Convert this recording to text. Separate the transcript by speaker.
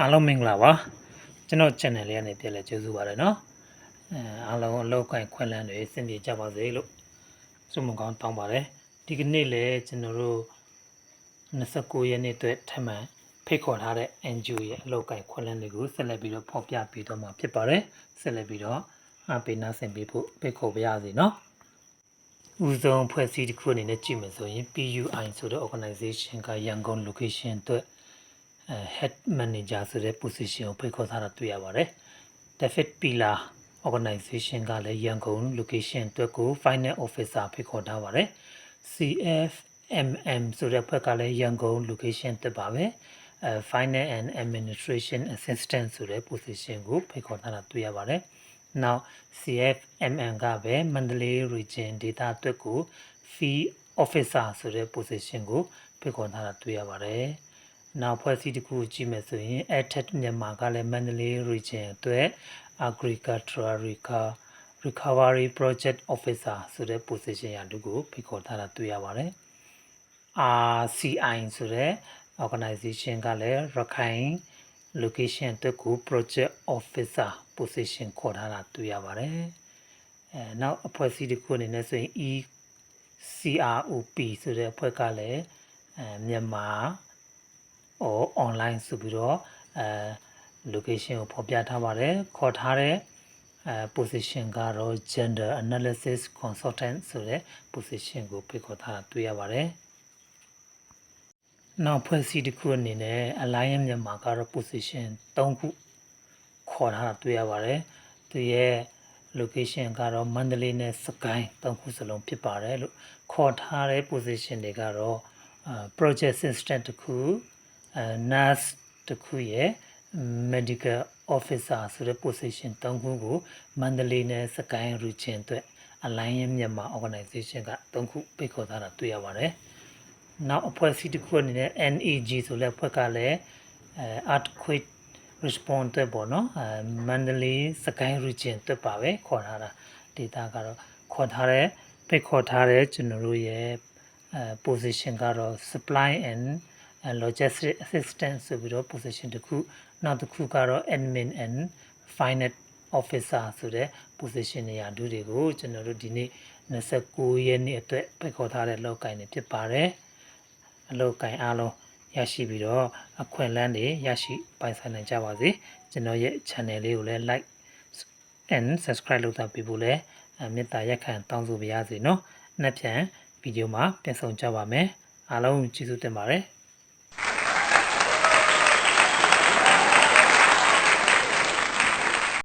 Speaker 1: အားလုံးမင်္ဂလာပါကျွန်တော် channel လေးကနေပြန်လဲကြိုဆိုပါရစေเนาะအဲအားလုံးအလောက်ကိုင်ခွင့်လန်းတွေစင်ပြေကြပါစေလို့ဆုမကောင်းတောင်းပါတယ်ဒီကနေ့လည်းကျွန်တော်တို့29ရက်နေ့အတွက်ထပ်မံဖိတ်ခေါ်ထားတဲ့ NGO ရဲ့အလောက်ကိုင်ခွင့်လန်းတွေကိုဆက်လက်ပြီးတော့ဖော်ပြပေးတော့မှာဖြစ်ပါတယ်ဆက်လက်ပြီးတော့အပေးနာဆင်ပေးဖို့ဖိတ်ခေါ်ပါရစေเนาะဦးဆုံးဖွဲ့စည်းတစ်ခုအနေနဲ့ကြည့်မယ်ဆိုရင် PUI ဆိုတဲ့ organization ကရန်ကုန် location အတွက်အဲ head manager ဆိုတဲ့ position ကိုဖိတ်ခေါ်ထားတာတွေ့ရပါတယ်။ David Pila organization ကလည်းရန်ကုန် location အတွက်ကို final officer ဖိတ်ခေါ်ထားပါတယ်။ CFMM ဆိုတဲ့ဘက်ကလည်းရန်ကုန် location အတွက်ပါပဲ။အဲ final and administration assistant ဆိုတဲ့ position ကိုဖိတ်ခေါ်ထားတာတွေ့ရပါတယ်။ Now CFMM ကပဲမန္တလေး region data အတွက်ကို fee officer ဆိုတဲ့ position ကိုဖိတ်ခေါ်ထားတာတွေ့ရပါတယ်။ နောက်ဖွဲ့စည်းတစ်ခုကိုကြည့်မယ်ဆိုရင် ATET မြန်မာကလည်းမန္တလေး region အတွက် agricultural Reca- recovery project officer ဆိုတဲ့ position ရာတူကိုဖိတ်ခေါ်ထားတာတွေ့ရပါတယ်။ RCI ဆိုတဲ့ organization ကလည်းရခိုင် location အတွက်ကို project officer position ခေါ်ထားတာတွေ့ရပါတယ်။အဲနောက်အဖွဲ့အစည်းတစ်ခုအနေနဲ့ဆိုရင် ECROP ဆိုတဲ့အဖွဲ့ကလည်းအဲမြန်မာ or online ဆိုပြီးတော့အဲ location ကိုဖော်ပြထားပါတယ်ခေါ်ထားတဲ့အဲ position ကတော့ gender analysis consultant ဆိုတဲ့ position ကိုဖိတ်ခေါ်ထားတာတွေ့ရပါတယ်နောက်ဖွဲ့စည်းတစ်ခုအနေနဲ့ Alliance မြန်မာကတော့ position 3ခုခေါ်ထားတာတွေ့ရပါတယ်သူရဲ့ location ကတော့မန္တလေးနဲ့စကိုင်း၃ခုစလုံးဖြစ်ပါတယ်လို့ခေါ်ထားတဲ့ position တွေကတော့အာ project assistant တစ်ခုအဲ nurse တစ်ခုရဲ့ medical officer ဆိုတဲ့ position ၃ခုကိုမန္တလေးနဲ့စကိုင်း region အတွက် Alliance မြန်မာ organization က၃ခုပိတ်ခေါ်ထားတာတွေ့ရပါတယ်။နောက်အဖွဲ့အစည်းတစ်ခုအနေနဲ့ NAG ဆိုတဲ့အဖွဲ့ကလည်းအဲ earthquake response အတွက်ပေါ့နော်အဲမန္တလေးစကိုင်း region အတွက်ပါပဲခေါ်ထားတာ data ကတော့ခေါ်ထားတဲ့ပိတ်ခေါ်ထားတဲ့ကျွန်တော်တို့ရဲ့အဲ position ကတော့ supply and logistic assistant ဆိုပြီးတော့ position တစ်ခုနောက်တစ်ခုကတော့ admin and finance officer ဆိုတဲ့ position နေရာဒုတွေကိုကျွန်တော်တို့ဒီနေ့29ရက်နေ့အတွက်ဖိတ်ခေါ်ထားတဲ့လောက်ကိုင်းတွေဖြစ်ပါတယ်အလောက်ကိုင်းအားလုံးရရှိပြီးတော့အခွင့်အလမ်းတွေရရှိပိုင်ဆိုင်နိုင်ကြပါစေကျွန်တော်ရဲ့ channel လေးကိုလည်း like and subscribe လုပ်တာပြီးဖို့လည်းမေတ္တာရက်ခံတောင်းဆိုပါရစေနော်နောက်ပြန်ဗီဒီယိုမှာပြန်ဆောင်ကြပါမယ်အားလုံးကျေးဇူးတင်ပါတယ်